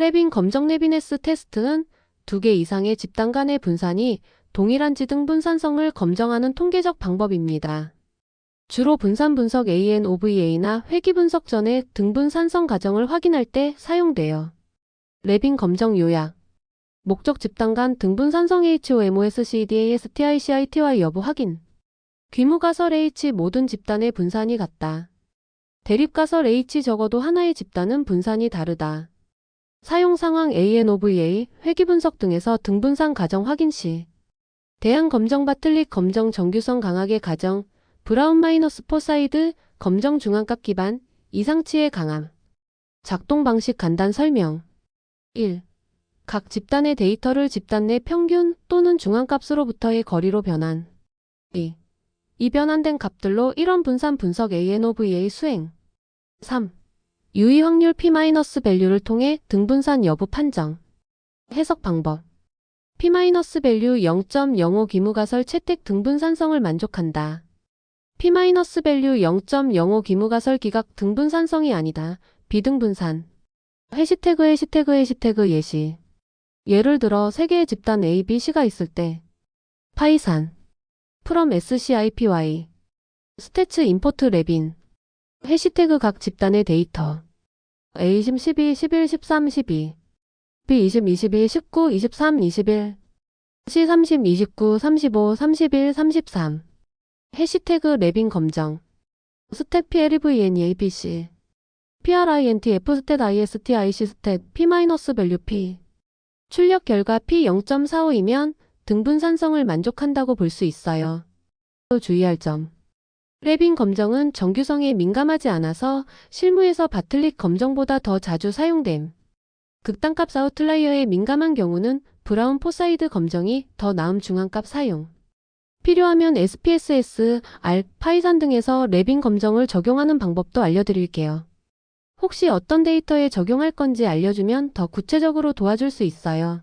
레빈 검정 레비네스 테스트는 두 개 이상의 집단 간의 분산이 동일한지 등 분산성을 검정하는 통계적 방법입니다. 주로 분산 분석 ANOVA나 회귀 분석 전에 등분산성 가정을 확인할 때 사용돼요. 레빈 검정 요약 목적 집단 간 등분산성 HOMOSCDA STICITY 여부 확인 귀무가설 H 모든 집단의 분산이 같다. 대립가설 H 적어도 하나의 집단은 분산이 다르다. 사용 상황 ANOVA, 회귀 분석 등에서 등분산 가정 확인 시 대한 검정 바틀릭 검정 정규성 강하게 가정 브라운 마이너스 포사이드 검정 중앙값 기반 이상치의 강함 작동 방식 간단 설명 1. 각 집단의 데이터를 집단 내 평균 또는 중앙값으로부터의 거리로 변환 2. 이 변환된 값들로 1원 분산 분석 ANOVA 수행 3. 유의 확률 P-밸류를 통해 등분산 여부 판정. 해석 방법. P-밸류 0.05 기무가설 채택 등분산성을 만족한다. P-밸류 0.05 기무가설 기각 등분산성이 아니다. 비등분산. 해시태그 해시태그 해시태그 예시. 예를 들어 세 개의 집단 A, B, C가 있을 때. 파이산. From SCIPY 스태츠 임포트 레빈 해시태그 각 집단의 데이터. A20, 12, 11, 13, 12 B20, 21, 19, 23, 21 C30, 29, 35, 31, 33 해시태그 레빈 검정. 스탯 PLVNE ABC PRINT F 스탯 IST IC 스탯 P-밸류 P. 출력 결과 P0.45이면 등분 산성을 만족한다고 볼 수 있어요. 또 주의할 점 레빈 검정은 정규성에 민감하지 않아서 실무에서 바틀릭 검정보다 더 자주 사용됨. 극단값 아웃라이어에 민감한 경우는 브라운 포사이드 검정이 더 나음 중앙값 사용. 필요하면 SPSS, R, 파이산 등에서 레빈 검정을 적용하는 방법도 알려드릴게요. 혹시 어떤 데이터에 적용할 건지 알려주면 더 구체적으로 도와줄 수 있어요.